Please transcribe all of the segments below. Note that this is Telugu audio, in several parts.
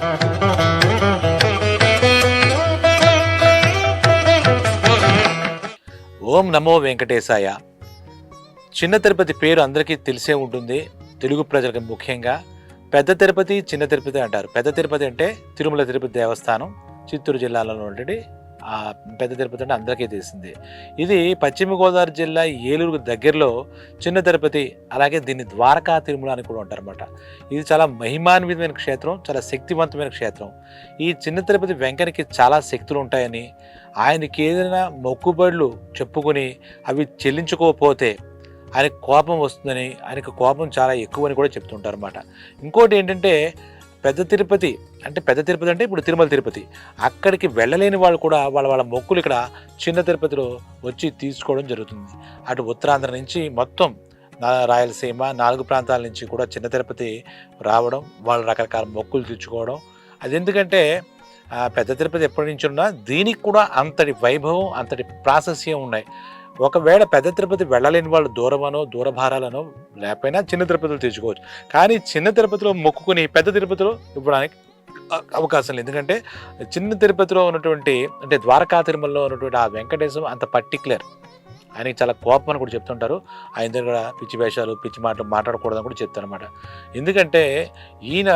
ఓం నమో వెంకటేశాయ. చిన్న తిరుపతి పేరు అందరికీ తెలిసే ఉంటుంది. తెలుగు ప్రజలకు ముఖ్యంగా పెద్ద తిరుపతి చిన్న తిరుపతి అంటారు. పెద్ద తిరుపతి అంటే తిరుమల తిరుపతి దేవస్థానం చిత్తూరు జిల్లాలో ఉన్నటువంటి పెద్ద తిరుపతి అంటే అందరికీ తెలిసింది. ఇది పశ్చిమ గోదావరి జిల్లా ఏలూరు దగ్గరలో చిన్న తిరుపతి అలాగే దీన్ని ద్వారకా తిరుమల అని కూడా ఉంటారనమాట ఇది చాలా మహిమాన్వితమైన క్షేత్రం చాలా శక్తివంతమైన క్షేత్రం. ఈ చిన్న తిరుపతి వెంకనికి చాలా శక్తులు ఉంటాయని ఆయనకి ఏదైనా మొక్కుబడులు చెప్పుకొని అవి చెల్లించుకోకపోతే ఆయనకు కోపం వస్తుందని ఆయనకు కోపం చాలా ఎక్కువ అని కూడా చెప్తుంటారు అనమాట ఇంకోటి ఏంటంటే పెద్ద తిరుపతి అంటే పెద్ద తిరుపతి అంటే ఇప్పుడు తిరుమల తిరుపతి. అక్కడికి వెళ్ళలేని వాళ్ళు కూడా వాళ్ళ వాళ్ళ మొక్కులు ఇక్కడ చిన్న తిరుపతిలో వచ్చి తీసుకోవడం జరుగుతుంది. అటు ఉత్తరాంధ్ర నుంచి మొత్తం రాయలసీమ నాలుగు ప్రాంతాల నుంచి కూడా చిన్న తిరుపతి రావడం వాళ్ళు రకరకాల మొక్కులు తీర్చుకోవడం. అది ఎందుకంటే ఆ పెద్ద తిరుపతి ఎప్పటి నుంచి ఉన్నా దీనికి కూడా అంతటి వైభవం అంతటి ప్రాశస్యం ఉన్నాయి. ఒకవేళ పెద్ద తిరుపతి వెళ్ళలేని వాళ్ళు దూరమనో దూరభారాలనో లేకపోయినా చిన్న తిరుపతిలో తెచ్చుకోవచ్చు కానీ చిన్న తిరుపతిలో మొక్కుకుని పెద్ద తిరుపతిలో ఇవ్వడానికి అవకాశం లేదు. ఎందుకంటే చిన్న తిరుపతిలో ఉన్నటువంటి అంటే ద్వారకా తిరుమలలో ఉన్నటువంటి ఆ వెంకటేశం అంత పర్టికులర్ ఆయనకి చాలా కోపం అని కూడా చెప్తుంటారు. ఆయన దగ్గర పిచ్చి వేషాలు పిచ్చి మాటలు మాట్లాడకూడదని కూడా చెప్తారు అనమాట ఎందుకంటే ఈయన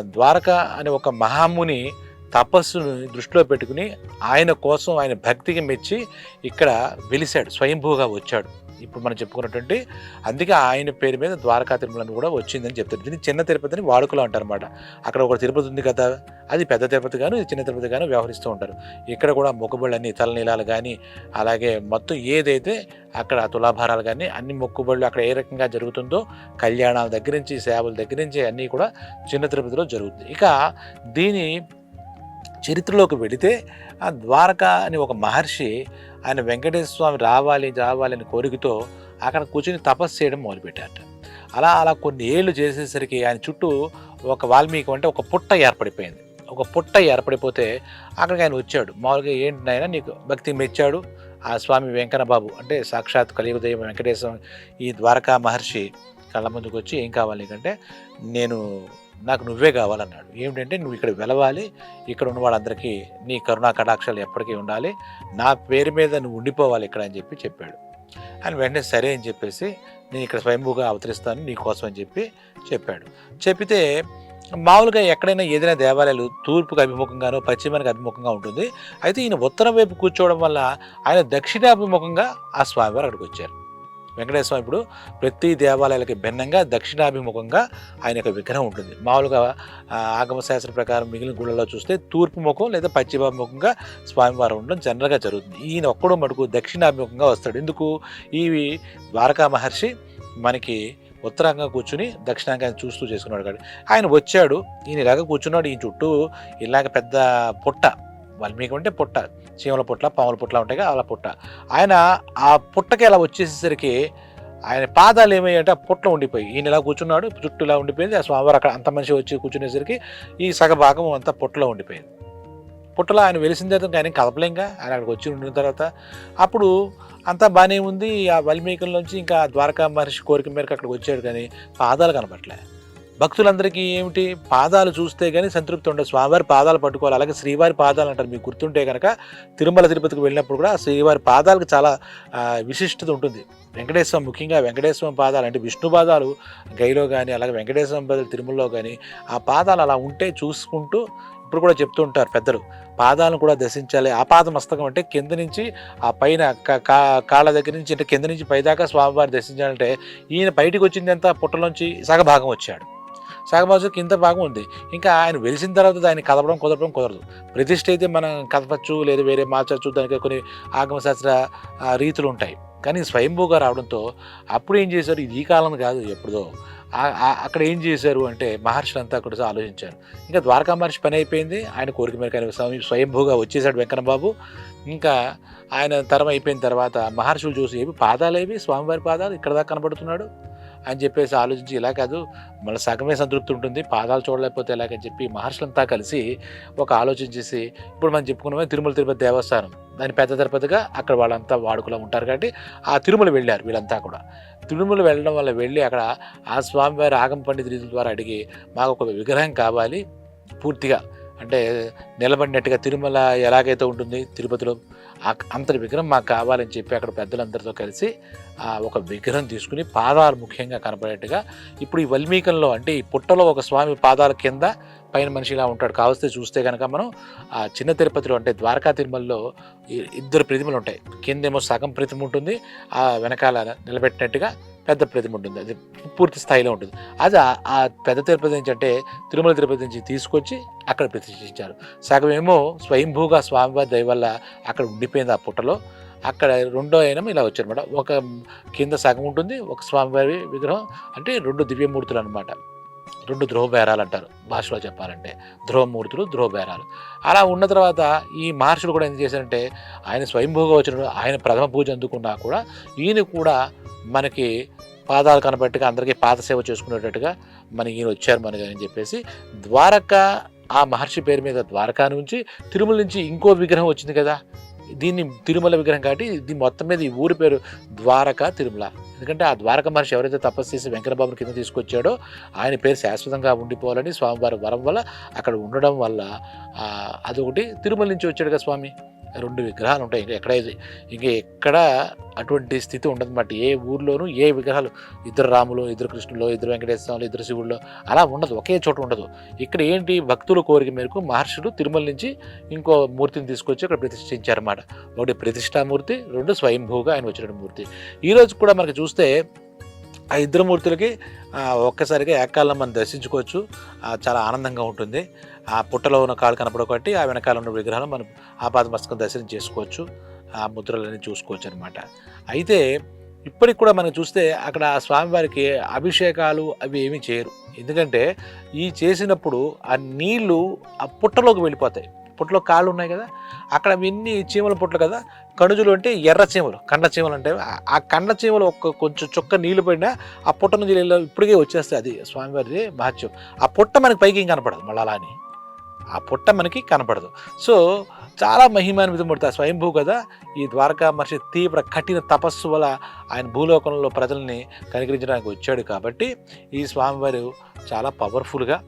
ద్వారక అనే ఒక మహాముని తపస్సును దృష్టిలో పెట్టుకుని ఆయన కోసం ఆయన భక్తికి మెచ్చి ఇక్కడ వెలిశాడు స్వయంభూగా వచ్చాడు. ఇప్పుడు మనం చెప్పుకున్నటువంటి అందుకే ఆయన పేరు మీద ద్వారకా తిరుమలని కూడా వచ్చిందని చెప్తారు. దీన్ని చిన్న తిరుపతిని వాడుకలో అంటారన్నమాట. అక్కడ ఒక తిరుపతి ఉంది కదా అది పెద్ద తిరుపతి గాను ఇది చిన్న తిరుపతి గాను వ్యవహరిస్తూ ఉంటారు. ఇక్కడ కూడా మొక్కుబళ్ళన్నీ తలనీలాలు కానీ అలాగే మొత్తం ఏదైతే అక్కడ తులాభారాలు కానీ అన్ని మొక్కుబళ్ళు అక్కడ ఏ రకంగా జరుగుతుందో కళ్యాణాల దగ్గర నుంచి సేవల దగ్గర నుంచి అన్నీ కూడా చిన్న తిరుపతిలో జరుగుతుంది. ఇక దీని చరిత్రలోకి వెళితే ఆ ద్వారక అని ఒక మహర్షి ఆయన వెంకటేశ్వర స్వామి రావాలి రావాలి అని కోరికతో అక్కడ కూర్చుని తపస్సు చేయడం మొదలుపెట్టారట. అలా అలా కొన్ని ఏళ్ళు చేసేసరికి ఆయన చుట్టూ ఒక వాల్మీకి అంటే ఒక పుట్ట ఏర్పడిపోయింది. ఒక పుట్ట ఏర్పడిపోతే అక్కడికి ఆయన వచ్చాడు. మామూలుగా ఏంటి నాయన నీకు భక్తి మెచ్చాడు? ఆ స్వామి వెంకటబాబు అంటే సాక్షాత్ కలియుగదైవం వెంకటేశ్వర ఈ ద్వారకా మహర్షి కళ్ళ ముందుకు వచ్చి ఏం కావాలి నీకంటే నేను నాకు నువ్వే కావాలన్నాడు. ఏమిటంటే నువ్వు ఇక్కడ వెలవాలి ఇక్కడ ఉన్న వాళ్ళందరికీ నీ కరుణా కటాక్షాలు ఎప్పటికీ ఉండాలి నా పేరు మీద నువ్వు ఉండిపోవాలి ఇక్కడ అని చెప్పి చెప్పాడు. ఆయన వెంటనే సరే అని చెప్పేసి నేను ఇక్కడ స్వయంభూగా అవతరిస్తాను నీకోసం అని చెప్పి చెప్పాడు. చెప్పితే మామూలుగా ఎక్కడైనా ఏదైనా దేవాలయాలు తూర్పుకు అభిముఖంగానో పశ్చిమానికి అభిముఖంగా ఉంటుంది. అయితే ఈయన ఉత్తరం వైపు కూర్చోవడం వల్ల ఆయన దక్షిణాభిముఖంగా ఆ స్వామివారు అక్కడికి వచ్చారు. వెంకటేశ్వర స్వామి ఇప్పుడు ప్రతి దేవాలయాలకి భిన్నంగా దక్షిణాభిముఖంగా ఆయన యొక్క విగ్రహం ఉంటుంది. మామూలుగా ఆ, ఆగమ శాస్త్ర ప్రకారం మిగిలిన గుళ్ళలో చూస్తే తూర్పు ముఖం లేదా పశ్చిమాభిముఖంగా స్వామివారు ఉండడం జనరల్గా జరుగుతుంది. ఈయన ఒక్కడో మటుకు దక్షిణాభిముఖంగా వస్తాడు. ఎందుకు? ఇవి ద్వారకా మహర్షి మనకి ఉత్తరాంగం కూర్చుని దక్షిణాంగాన్ని చూస్తూ చేసుకున్నాడు కాబట్టి. ఆయన వచ్చాడు ఈయన ఇలాగ కూర్చున్నాడు. ఈయన చుట్టూ ఇలాగ పెద్ద పుట్ట వాల్మీకి అంటే పుట్ట చీమల పుట్ల పాముల పుట్ల ఉంటాయి కదా అలా పుట్ట. ఆయన ఆ పుట్టకి అలా వచ్చేసేసరికి ఆయన పాదాలు ఏమయ్యాయంటే ఆ పుట్ల ఉండిపోయి ఈయన ఇలా కూర్చున్నాడు చుట్టూ ఇలా ఉండిపోయింది ఆ స్వామివారు అక్కడ అంత మనిషి వచ్చి కూర్చునేసరికి ఈ సగ భాగం అంతా పుట్టలో ఉండిపోయింది. పుట్టలో ఆయన వెలిసిన తర్వాత ఆయన కదపలేంగా? ఆయన అక్కడికి వచ్చి ఉండిన తర్వాత అప్పుడు అంతా బాగానే ఉంది. ఆ వాల్మీకుల్లోంచి ఇంకా ద్వారకా మహర్షి కోరిక మేరకు అక్కడికి వచ్చాడు కానీ పాదాలు కనపట్లే భక్తులందరికీ ఏమిటి? పాదాలు చూస్తే కానీ సంతృప్తి ఉండదు. స్వామివారి పాదాలు పట్టుకోవాలి. అలాగే శ్రీవారి పాదాలు అంటారు. మీకు గుర్తుంటే కనుక తిరుమల తిరుపతికి వెళ్ళినప్పుడు కూడా శ్రీవారి పాదాలకు చాలా విశిష్టత ఉంటుంది. వెంకటేశ్వరం ముఖ్యంగా వెంకటేశ్వరం పాదాలు అంటే విష్ణు పాదాలు గైలో కానీ అలాగే వెంకటేశ్వరం పాదాలు తిరుమలలో కానీ ఆ పాదాలు అలా ఉంటే చూసుకుంటూ ఇప్పుడు కూడా చెప్తూ ఉంటారు పెద్దలు. పాదాలను కూడా దర్శించాలి. ఆపాద మస్తకం అంటే కింద నుంచి ఆ పైన కా- కాళ్ళ దగ్గర నుంచి అంటే కింద నుంచి పైదాకా స్వామివారిని దర్శించాలంటే ఈయన బయటికి వచ్చింది అంతా పుట్టలోంచి సగభాగం వచ్చాడు. సగభాగం కింద భాగం ఉంది. ఇంకా ఆయన వెలిసిన తర్వాత దాన్ని కదపడం కుదరడం కుదరదు. ప్రతిష్ట అయితే మనం కదపచ్చు లేదా వేరే మార్చచ్చు దానికి కొన్ని ఆగమశాస్త్ర రీతులు ఉంటాయి. కానీ స్వయంభూగా రావడంతో అప్పుడు ఏం చేశారు? ఇది ఈ కాలం కాదు ఎప్పుడో అక్కడ ఏం చేశారు అంటే మహర్షులంతా అక్కడ ఆలోచించారు. ఇంకా ద్వారకా మహర్షి పని అయిపోయింది. ఆయన కోరిక మేరకు ఆయన స్వయంభూగా వచ్చేసాడు వెంకన్న ఇంకా ఆయన తరం అయిపోయిన తర్వాత మహర్షులు చూసి ఏవి పాదాలేవి స్వామివారి పాదాలు ఇక్కడ దాకా కనబడుతున్నాడు. అని చెప్పేసి ఆలోచించి ఇలా కాదు మళ్ళీ సగమే సంతృప్తి ఉంటుంది పాదాలు చూడలేకపోతే ఎలాగని చెప్పి మహర్షులంతా కలిసి ఒక ఆలోచన చేసి ఇప్పుడు మనం చెప్పుకున్నామే తిరుమల తిరుపతి దేవస్థానం. దాని పెద్ద తిరుపతిగా అక్కడ వాళ్ళంతా వాడుకలో ఉంటారు కాబట్టి ఆ తిరుమల వెళ్ళారు వీళ్ళంతా కూడా. తిరుమల వెళ్ళడం వల్ల వెళ్ళి అక్కడ ఆ స్వామివారి ఆగమ పండిత రీతుల ద్వారా అడిగి మాకు ఒక విగ్రహం కావాలి పూర్తిగా అంటే నిలబడినట్టుగా తిరుమల ఎలాగైతే ఉంటుంది తిరుపతిలో ఆ- అంతటి విగ్రహం మాకు కావాలని చెప్పి అక్కడ పెద్దలందరితో కలిసి ఒక విగ్రహం తీసుకుని పాదాలు ముఖ్యంగా కనపడేట్టుగా ఇప్పుడు ఈ వల్మీకంలో అంటే ఈ పుట్టలో ఒక స్వామి పాదాల కింద పైన మనిషి ఇలా ఉంటాడు. కావస్తే చూస్తే కనుక మనం ఆ చిన్న తిరుపతిలో అంటే ద్వారకా తిరుమలలో ఇద్దరు ప్రతిమలు ఉంటాయి. కిందేమో సగం ప్రతిమ ఉంటుంది. ఆ వెనకాల నిలబెట్టినట్టుగా పెద్ద ప్రతిమ ఉంటుంది. అది పూర్తి స్థాయిలో ఉంటుంది. అది ఆ- పెద్ద తిరుపతి నుంచి అంటే తిరుమల తిరుపతి నుంచి తీసుకొచ్చి అక్కడ ప్రతిష్ఠించారు. సగం ఏమో స్వయంభూగా స్వామివారి దయ వల్ల అక్కడ ఉండిపోయింది ఆ పుట్టలో. అక్కడ రెండో అయినా ఇలా వచ్చారనమాట ఒక కింద సగం ఉంటుంది ఒక స్వామివారి విగ్రహం అంటే రెండు దివ్యమూర్తులు అనమాట రెండు ధ్రువబేరాలు అంటారు భాషలో చెప్పాలంటే. ధ్రువమూర్తులు ధ్రువబేరాలు అలా ఉన్న తర్వాత ఈ మహర్షులు కూడా ఏం చేశారంటే ఆయన స్వయంభూగా వచ్చినప్పుడు ఆయన ప్రథమ పూజ అందుకున్నా కూడా ఈయన కూడా మనకి పాదాలు కనబట్టుగా అందరికీ పాద సేవ చేసుకునేటట్టుగా మన ఈయన వచ్చారు మనకి అని చెప్పేసి ద్వారక ఆ మహర్షి పేరు మీద ద్వారకా నుంచి తిరుమల నుంచి ఇంకో విగ్రహం వచ్చింది కదా. దీన్ని తిరుమల విగ్రహం కాబట్టి దీని మొత్తం మీద ఈ ఊరి పేరు ద్వారక తిరుమల. ఎందుకంటే ఆ ద్వారక మహర్షి ఎవరైతే తపస్సు చేసి వెంకటబాబుని కింద తీసుకొచ్చాడో ఆయన పేరు శాశ్వతంగా ఉండిపోవాలని స్వామివారి వరం వల్ల అక్కడ ఉండడం వల్ల అదొకటి. తిరుమల నుంచి వచ్చాడు కదా స్వామి. రెండు విగ్రహాలు ఉంటాయి. ఇంకా ఎక్కడ ఇంకా ఎక్కడ అటువంటి స్థితి ఉండదన్నమాట ఏ ఊర్లోనూ ఏ విగ్రహాలు ఇద్దరు రాములు ఇద్దరు కృష్ణులు ఇద్దరు వెంకటేశ్వరులు ఇద్దరు శివుళ్ళు అలా ఉండదు. ఒకే చోట ఉండదు. ఇక్కడ ఏంటి భక్తుల కోరిక మేరకు మహర్షులు తిరుమల నుంచి ఇంకో మూర్తిని తీసుకొచ్చి ఇక్కడ ప్రతిష్ఠించారన్నమాట. ఒకటి ప్రతిష్టామూర్తి రెండు స్వయంభూగా ఆయన వచ్చిన మూర్తి. ఈరోజు కూడా మనకి చూస్తే ఆ ఇద్దరు మూర్తులకి ఒక్కసారిగా ఏకాలం మనం దర్శించుకోవచ్చు. చాలా ఆనందంగా ఉంటుంది. ఆ పుట్టలో ఉన్న కాళ్ళు కనపడకొట్టి ఆ వెనకాల ఉన్న విగ్రహాలు మనం ఆపాదమస్తకం దర్శనం చేసుకోవచ్చు ఆ ముద్రలన్నీ చూసుకోవచ్చు అనమాట అయితే ఇప్పటికి కూడా మనం చూస్తే అక్కడ ఆ స్వామివారికి అభిషేకాలు అవి ఏమీ చేయరు. ఎందుకంటే ఈ చేసినప్పుడు ఆ నీళ్ళు ఆ పుట్టలోకి వెళ్ళిపోతాయి. పుట్టలో కాళ్ళు ఉన్నాయి కదా అక్కడ అవన్నీ చీమల పుట్టలు కదా కణుజులు అంటే ఎర్ర చీమలు కండ చీమలు అంటే ఆ- ఆ కండ చీమలు ఒక్క కొంచెం చుక్క నీళ్ళు పడినా ఆ పుట్ట నుంచి ఇప్పటికే వచ్చేస్తాయి. అది స్వామివారి మహత్యం. ఆ పుట్ట మనకి పైకి ఏం కనపడదు మళ్ళీ అలా అని ఆ పుట్ట మనకి కనపడదు సో చాలా మహిమాన్వితమూర్తి ఆ స్వయంభూ కదా. ఈ ద్వారకా మహర్షి తీవ్ర కఠిన తపస్సు వల్ల ఆయన భూలోకంలో ప్రజల్ని కనికరించడానికి వచ్చాడు కాబట్టి ఈ స్వామివారు చాలా పవర్ఫుల్గా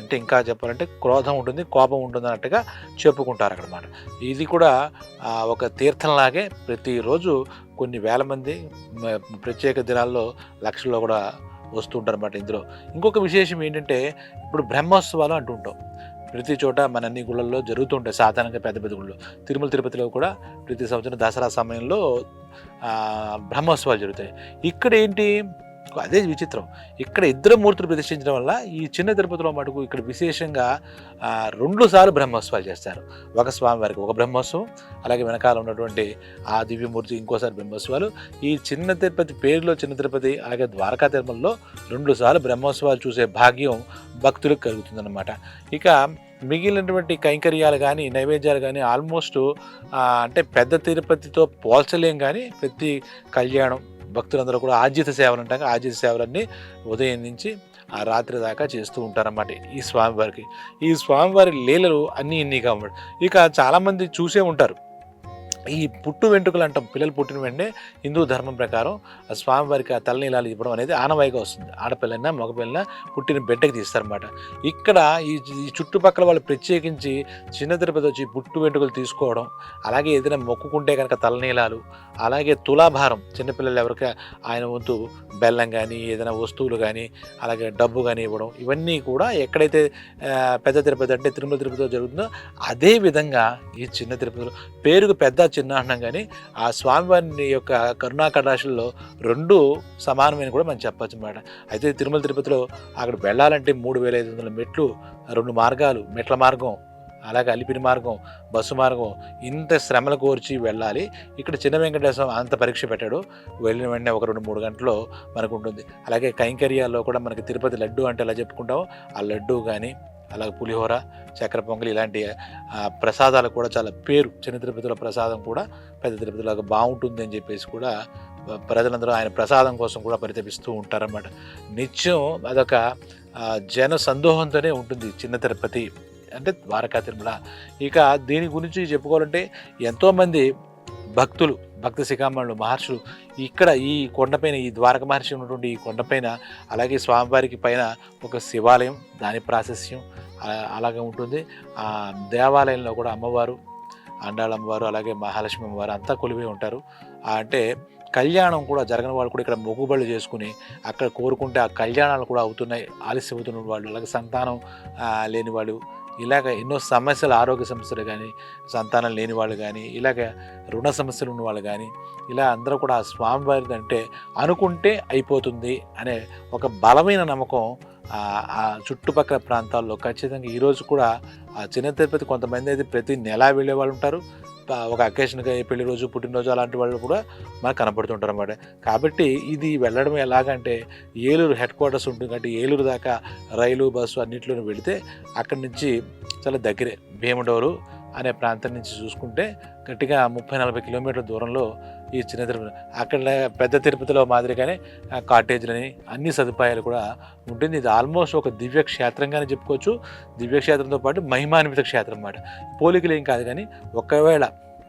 అంటే ఇంకా చెప్పాలంటే క్రోధం ఉంటుంది కోపం ఉంటుంది అన్నట్టుగా చెప్పుకుంటారు అక్కడమాట ఇది కూడా ఒక తీర్థంలాగే ప్రతిరోజు కొన్ని వేల మంది ప్రత్యేక దినాల్లో లక్షల్లో కూడా వస్తుంటారు అన్నమాట ఇందులో. ఇంకొక విశేషం ఏంటంటే ఇప్పుడు బ్రహ్మోత్సవాలు అంటుంటాం ప్రతి చోట మన అన్ని గుళ్ళల్లో జరుగుతుంటాయి. సాధారణంగా పెద్ద పెద్ద గుళ్ళు. తిరుమల తిరుపతిలో కూడా ప్రతి సంవత్సరం దసరా సమయంలో బ్రహ్మోత్సవాలు జరుగుతాయి. ఇక్కడ ఏంటి అదే విచిత్రం. ఇక్కడ ఇద్దరు మూర్తులు ప్రతిష్ఠించడం వల్ల ఈ చిన్న తిరుపతిలో మటుకు ఇక్కడ విశేషంగా రెండు సార్లు బ్రహ్మోత్సవాలు చేస్తారు. ఒక స్వామివారికి ఒక బ్రహ్మోత్సవం అలాగే వెనకాల ఉన్నటువంటి ఆ దివ్యమూర్తి ఇంకోసారి బ్రహ్మోత్సవాలు. ఈ చిన్న తిరుపతి పేరులో చిన్న తిరుపతి అలాగే ద్వారకా తిరుమలలో రెండు సార్లు బ్రహ్మోత్సవాలు చూసే భాగ్యం భక్తులకు కలుగుతుందన్నమాట. ఇక మిగిలినటువంటి కైంకర్యాలు కానీ నైవేద్యాలు కానీ ఆల్మోస్ట్ అంటే పెద్ద తిరుపతితో పోల్చలేం కానీ ప్రతి కళ్యాణం భక్తులందరూ కూడా ఆజిత సేవలు అంటాం కదా, సేవలన్నీ ఉదయం నుంచి ఆ రాత్రి దాకా చేస్తూ ఉంటారన్నమాట ఈ స్వామివారికి. ఈ స్వామివారి లీలలు అన్నీ ఇన్ని కాబట్టి ఇక చాలామంది చూసే ఉంటారు. ఈ పుట్టు వెంట్రుకలు అంటాం పిల్లలు పుట్టిన వెంటనే హిందూ ధర్మం ప్రకారం స్వామివారికి ఆ తలనీలాలు ఇవ్వడం అనేది ఆనవాయిగా వస్తుంది. ఆడపిల్లైనా మగపిల్లైనా పుట్టిన బిడ్డకి తీస్తారనమాట ఇక్కడ ఈ ఈ చుట్టుపక్కల వాళ్ళు ప్రత్యేకించి చిన్న తిరుపతి వచ్చి పుట్టు వెంట్రుకలు తీసుకోవడం అలాగే ఏదైనా మొక్కుకుంటే కనుక తలనీలాలు అలాగే తులాభారం చిన్నపిల్లలు ఎవరికి ఆయన వంతు బెల్లం కానీ ఏదైనా వస్తువులు కానీ అలాగే డబ్బు కానీ ఇవ్వడం ఇవన్నీ కూడా ఎక్కడైతే పెద్ద తిరుపతి అంటే తిరుమల తిరుపతిలో జరుగుతుందో అదే విధంగా ఈ చిన్న తిరుపతిలో పేరుకు పెద్ద చిన్న అన్నం కానీ ఆ స్వామివారి యొక్క కరుణా కటాక్షల్లో రెండు సమానమైన కూడా మనం చెప్పచ్చు అనమాట అయితే తిరుమల తిరుపతిలో అక్కడ వెళ్ళాలంటే మూడు వేల ఐదు వందల మెట్లు రెండు మార్గాలు మెట్ల మార్గం అలాగే అలిపిరి మార్గం బస్సు మార్గం ఇంత శ్రమలు కోర్చి వెళ్ళాలి. ఇక్కడ చిన్న వెంకటేశ్వరం అంత పరీక్ష పెట్టాడు. వెళ్ళిన వెంటనే ఒక రెండు మూడు గంటల్లో మనకు ఉంటుంది. అలాగే కైంకర్యాల్లో కూడా మనకి తిరుపతి లడ్డు అంటే ఎలా చెప్పుకుంటామో ఆ లడ్డు కానీ అలాగే పులిహోర చక్కెర పొంగలి ఇలాంటి ప్రసాదాలు కూడా చాలా పేరు. చిన్న తిరుపతిలో ప్రసాదం కూడా పెద్ద తిరుపతిలో బాగుంటుంది అని చెప్పేసి కూడా ప్రజలందరూ ఆయన ప్రసాదం కోసం కూడా పరితపిస్తూ ఉంటారన్నమాట. నిత్యం అదొక జన సందోహంతోనే ఉంటుంది చిన్న తిరుపతి. అంటే ద్వారకా తిరుమల. ఇక దీని గురించి చెప్పుకోవాలంటే ఎంతోమంది భక్తులు భక్త శిఖామణులు మహర్షులు ఇక్కడ ఈ కొండపైన ఈ ద్వారక మహర్షి ఉన్నటువంటి ఈ కొండపైన అలాగే స్వామివారికి పైన ఒక శివాలయం దాని ప్రాశస్యం అలాగే ఉంటుంది. ఆ దేవాలయంలో కూడా అమ్మవారు అండాళమ్మవారు అలాగే మహాలక్ష్మి అమ్మవారు అంతా కొలివే ఉంటారు. అంటే కళ్యాణం కూడా జరగని వాళ్ళు కూడా ఇక్కడ మొగుబళ్ళు చేసుకుని అక్కడ కోరుకుంటే ఆ కళ్యాణాలు కూడా అవుతున్నాయి ఆలస్యం అవుతున్న వాళ్ళు అలాగే సంతానం లేని వాళ్ళు ఇలాగ ఎన్నో సమస్యలు ఆరోగ్య సమస్యలు కానీ సంతానం లేని వాళ్ళు కానీ ఇలాగ రుణ సమస్యలు ఉన్న వాళ్ళు కానీ ఇలా అందరూ కూడా ఆ స్వామివారిది అంటే అనుకుంటే అయిపోతుంది అనే ఒక బలమైన నమ్మకం ఆ చుట్టుపక్కల ప్రాంతాల్లో ఖచ్చితంగా ఈరోజు కూడా ఆ చిన్న తిరుపతి కొంతమంది అయితే ప్రతి నెల వెళ్ళే వాళ్ళు ఉంటారు. ఒక అకేషన్గా పెళ్ళి రోజు పుట్టినరోజు అలాంటి వాళ్ళు కూడా మనకు కనపడుతుంటారు అన్నమాట. కాబట్టి ఇది వెళ్ళడం ఎలాగంటే ఏలూరు హెడ్ క్వార్టర్స్ ఉంటుంది కాబట్టి ఏలూరు దాకా రైలు బస్సు అన్నింటిలోనూ వెళితే అక్కడి నుంచి చాలా దగ్గరే భీమడోరు అనే ప్రాంతం నుంచి చూసుకుంటే గట్టిగా ముప్పై నలభై కిలోమీటర్ల దూరంలో ఈ చిన్న తిరుపతి అక్కడ పెద్ద తిరుపతిలో మాదిరిగానే కాటేజీలని అన్ని సదుపాయాలు కూడా ఉంటుంది. ఇది ఆల్మోస్ట్ ఒక దివ్య క్షేత్రంగానే చెప్పుకోవచ్చు. దివ్య క్షేత్రంతో పాటు మహిమాన్విత క్షేత్రం అన్నమాట. పోలికలు ఏం కాదు కానీ ఒకవేళ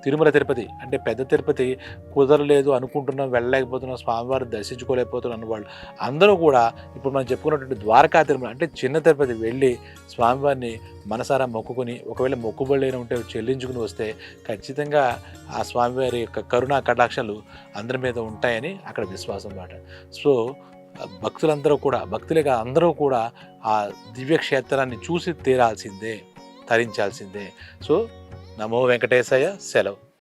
తిరుమల తిరుపతి అంటే పెద్ద తిరుపతి కుదరలేదు అనుకుంటున్నాం వెళ్ళలేకపోతున్నాం స్వామివారిని దర్శించుకోలేకపోతున్నాం అన్నవాళ్ళు అందరూ కూడా ఇప్పుడు మనం చెప్పుకున్నటువంటి ద్వారకా తిరుమల అంటే చిన్న తిరుపతి వెళ్ళి స్వామివారిని మనసారా మొక్కుకొని ఒకవేళ మొక్కుబడులైన ఉంటే చెల్లించుకుని వస్తే ఖచ్చితంగా ఆ స్వామివారి యొక్క కరుణా కటాక్షలు అందరి మీద ఉంటాయని అక్కడ విశ్వాసం మాట. సో భక్తులందరూ కూడా భక్తులుగా అందరూ కూడా ఆ దివ్య క్షేత్రాన్ని చూసి తీరాల్సిందే తరించాల్సిందే. సో నమో వెంకటేశయ్య సెలవు.